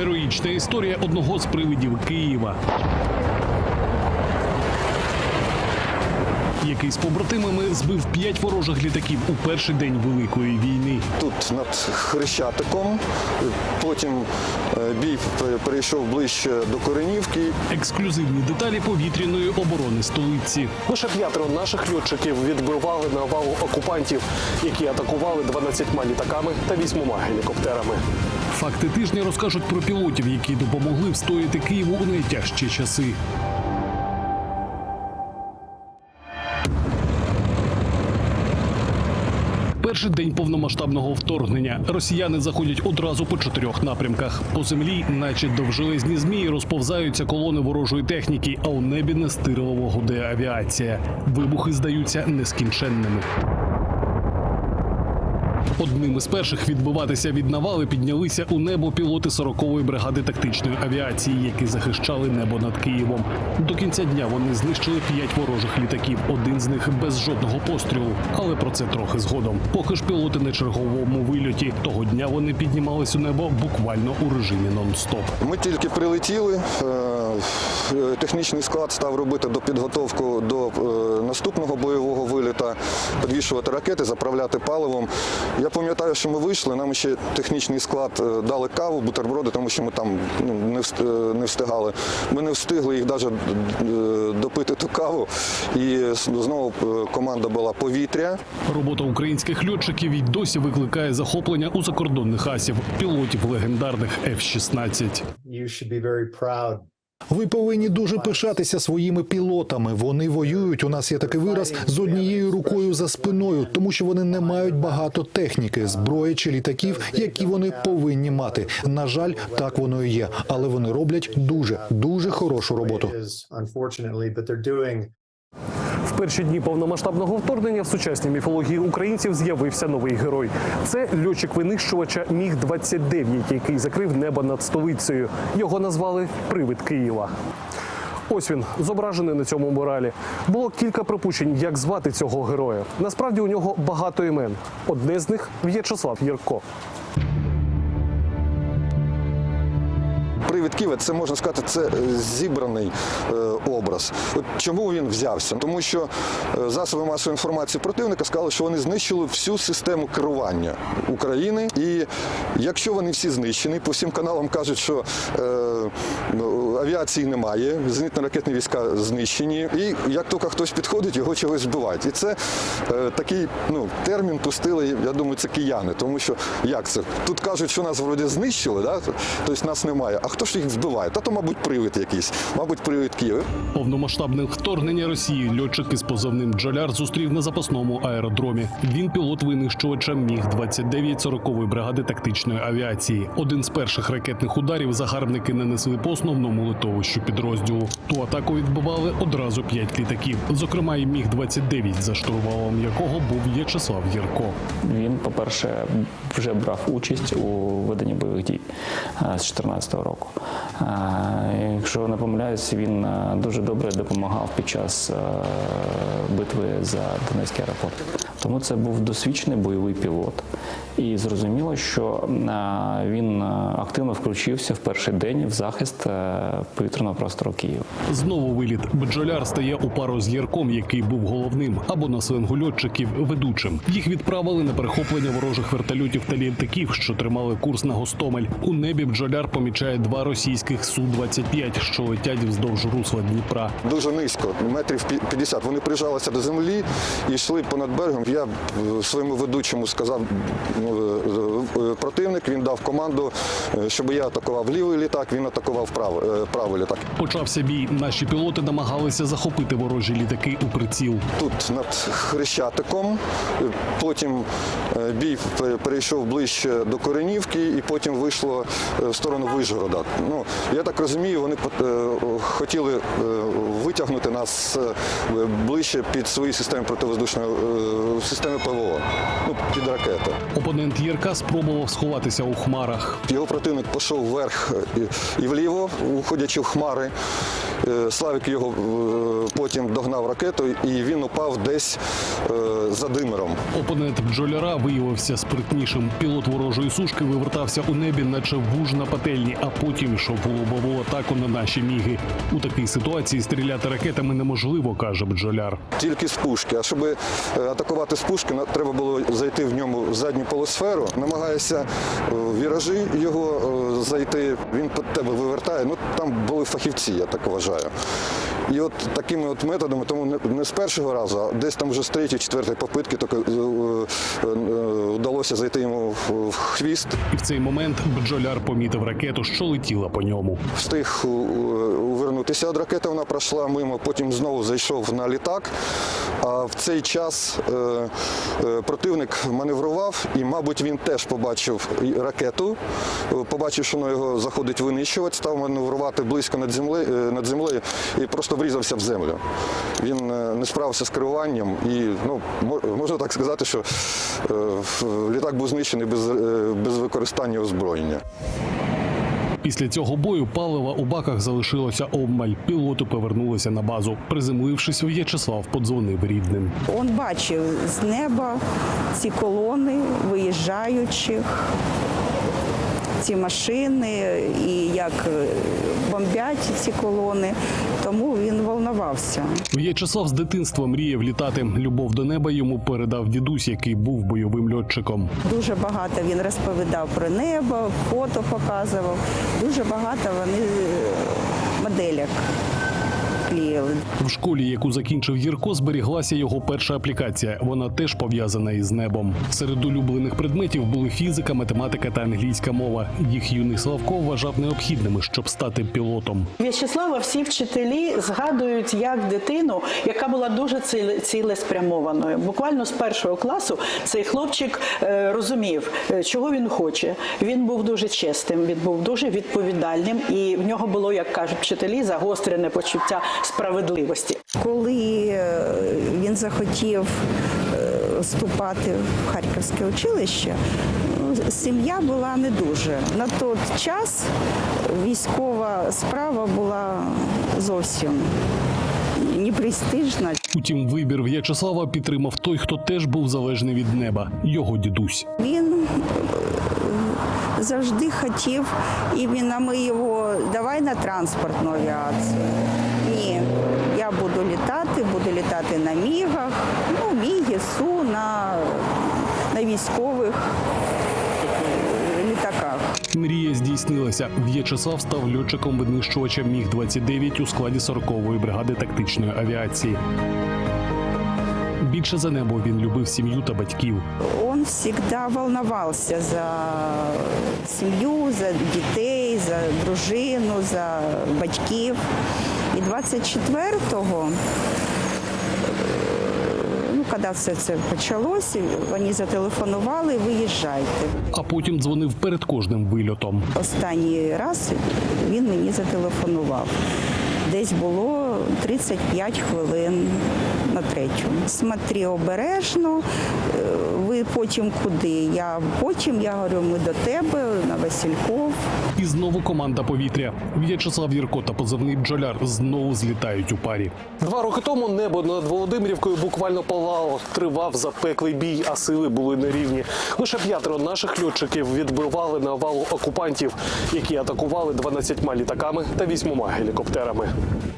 Героїчна історія одного з привидів Києва. Який з побратимами збив п'ять ворожих літаків у перший день Великої війни. Тут над Хрещатиком, потім е, бій перейшов ближче до Коренівки. Ексклюзивні деталі повітряної оборони столиці. Лише п'ятеро наших льотчиків відбивали навалу окупантів, які атакували 12 літаками та вісьмома гелікоптерами. Факти тижня розкажуть про пілотів, які допомогли встояти Києву у найтяжчі часи. Перший день повномасштабного вторгнення росіяни заходять одразу по чотирьох напрямках. По землі, наче довжелезні змії, розповзаються колони ворожої техніки, а у небі нестирливо гуде авіація. Вибухи здаються нескінченними. Одним із перших відбиватися від навали піднялися у небо пілоти 40-ї бригади тактичної авіації, які захищали небо над Києвом. До кінця дня вони знищили п'ять ворожих літаків. Один з них без жодного пострілу. Але про це трохи згодом. Поки ж пілоти на черговому вильоті того дня вони піднімались у небо буквально у режимі нон-стоп. Ми тільки прилетіли. Е, Технічний склад став робити до підготовку до е, наступного бойового виліта, підвішувати ракети, заправляти паливом. Я пам'ятаю, що ми вийшли. Нам ще технічний склад е, дали каву, бутерброди, тому що ми там ну, не вст- не встигали. Ми не встигли їх навіть допити ту каву. І знову команда була повітря. Робота українських льотчиків і досі викликає захоплення у закордонних асів, пілотів легендарних F-16. Ви повинні дуже пишатися своїми пілотами. Вони воюють. У нас є такий вираз з однією рукою за спиною, тому що вони не мають багато техніки, зброї чи літаків, які вони повинні мати. На жаль, так воно і є, але вони роблять дуже дуже хорошу роботу. Перші дні повномасштабного вторгнення в сучасній міфології українців з'явився новий герой. Це льотчик винищувача Міг 29 який закрив небо над столицею. Його назвали Привид Києва. Ось він зображений на цьому муралі. Було кілька припущень, як звати цього героя. Насправді у нього багато імен. Одне з них В'ячеслав Єрко. Привід Києва, це можна сказати, це е, зібраний е, образ. От чому він взявся? Тому що е, засоби масової інформації противника сказали, що вони знищили всю систему керування України. І якщо вони всі знищені, по всім каналам кажуть, що е, ну, авіації немає, зенітно-ракетні війська знищені. І як тільки хтось підходить, його чогось збивають. І це е, такий ну, термін пустили, я думаю, це кияни. Тому що як це? Тут кажуть, що нас вроді знищили, да? тобто нас немає. А хто ж їх вбиває? Та то, мабуть, привид якийсь, мабуть, привид Києва. Повномасштабне вторгнення Росії льотчик із позивним Джоляр зустрів на запасному аеродромі. Він пілот винищувача Міг 29 40-ї бригади тактичної авіації. Один з перших ракетних ударів загарбники нанесли по основному литовищу підрозділу. Ту атаку відбивали одразу п'ять літаків, зокрема і Міг 29 за штурвалом якого був В'ячеслав Єрко. Він, по-перше, вже брав участь у веденні бойових дій з 2014 року. Якщо не помиляюсь, він дуже добре допомагав під час битви за Донецький аеропорт. Тому це був досвідчений бойовий пілот. І зрозуміло, що він активно включився в перший день в захист повітряного простору Києва. Знову виліт. Бджоляр стає у пару з Єрком, який був головним, або на сленгу льотчиків ведучим. Їх відправили на перехоплення ворожих вертольотів та літаків, що тримали курс на Гостомель. У небі бджоляр помічає два російських Су-25, що летять вздовж русла Дніпра. Дуже низько, метрів пі- 50. Вони прижалися до землі і йшли понад берегом. Я е, своєму ведучому сказав ну, е, е, противник, він дав команду, щоб я атакував лівий літак, він атакував правий, правий літак. Почався бій. Наші пілоти намагалися захопити ворожі літаки у приціл. Тут над Хрещатиком, потім бій перейшов ближче до Коренівки і потім вийшло в сторону Вишгорода. Ну, я так розумію, вони е, хотіли е, витягнути нас е, ближче під свої системи противоздушної системи ПВО, ну, під ракети. Опонент Єрка спробував сховатися у хмарах. Його противник пішов вверх і, вліво, уходячи в хмари. Славік його потім догнав ракетою і він упав десь за димером. Опонент бджоляра виявився спритнішим. Пілот ворожої сушки вивертався у небі, наче вуж на пательні, а потім йшов у лобову атаку на наші міги. У такій ситуації стріляти ракетами неможливо, каже бджоляр. Тільки з пушки. А щоб е, атакувати з пушки, треба було зайти в ньому в задню полусферу. Намагаєшся е, віражі його е, зайти. Він під тебе вивертає. Ну там були фахівці, я так вважаю. І от такими от методами, тому не- з першого разу, а десь там вже з третьої, четвертої попитки тільки вдалося зайти йому в- хвіст. І в цей момент бджоляр помітив ракету, що летіла по ньому. Встиг у- у- увернутися від ракети, вона пройшла мимо, потім знову зайшов на літак. А в цей час е, е, противник маневрував, і, мабуть, він теж побачив ракету, е, побачив, що воно його заходить винищувати, став маневрувати близько над землею, е, над землею і просто врізався в землю. Він е, не справився з керуванням і ну, можна так сказати, що е, літак був знищений без, е, без використання озброєння. Після цього бою палива у баках залишилося обмаль. Пілоти повернулися на базу. Приземлившись, В'ячеслав подзвонив рідним. Он бачив з неба ці колони виїжджаючих, ці машини і як бомбять ці колони. Тому він волновався. В'ячеслав з дитинства мріяв літати. Любов до неба йому передав дідусь, який був бойовим льотчиком. Дуже багато він розповідав про небо, фото показував. Дуже багато вони моделяк. моделек клеїли. В школі, яку закінчив Єрко, зберіглася його перша аплікація. Вона теж пов'язана із небом. Серед улюблених предметів були фізика, математика та англійська мова. Їх юний Славко вважав необхідними, щоб стати пілотом. В'ячеслава всі вчителі згадують як дитину, яка була дуже ціле- цілеспрямованою. Буквально з першого класу цей хлопчик е, розумів, е, чого він хоче. Він був дуже чесним, він був дуже відповідальним, і в нього було, як кажуть вчителі, загострене почуття справедливості. Коли е, він захотів е, вступати в Харківське училище, сім'я була не дуже. На той час військова справа була зовсім не престижна. Утім, вибір В'ячеслава підтримав той, хто теж був залежний від неба його дідусь. Він е, завжди хотів, іменно ми його давай на транспортну авіацію. Я буду літати, буду літати на мігах, ну, міги, су, на, на військових е, літаках. Мрія здійснилася. В'ячеслав став льотчиком винищувача Міг 29 у складі 40-ї бригади тактичної авіації. Більше за небо він любив сім'ю та батьків. Он всегда волновался за сім'ю, за дітей, за дружину, за батьків. І 24-го, ну, коли все це почалося, вони зателефонували, виїжджайте. А потім дзвонив перед кожним вильотом. Останній раз він мені зателефонував. Десь було 35 хвилин на третю. Смотри обережно, е, ви потім куди? Я потім я говорю, ми до тебе на Васильков. І знову команда повітря. В'ячеслав Єрко та позивний бджоляр знову злітають у парі. Два роки тому небо над Володимирівкою буквально палало. Тривав запеклий бій, а сили були нерівні. Лише п'ятеро наших льотчиків відбивали навалу окупантів, які атакували 12 літаками та 8 гелікоптерами. Thank you.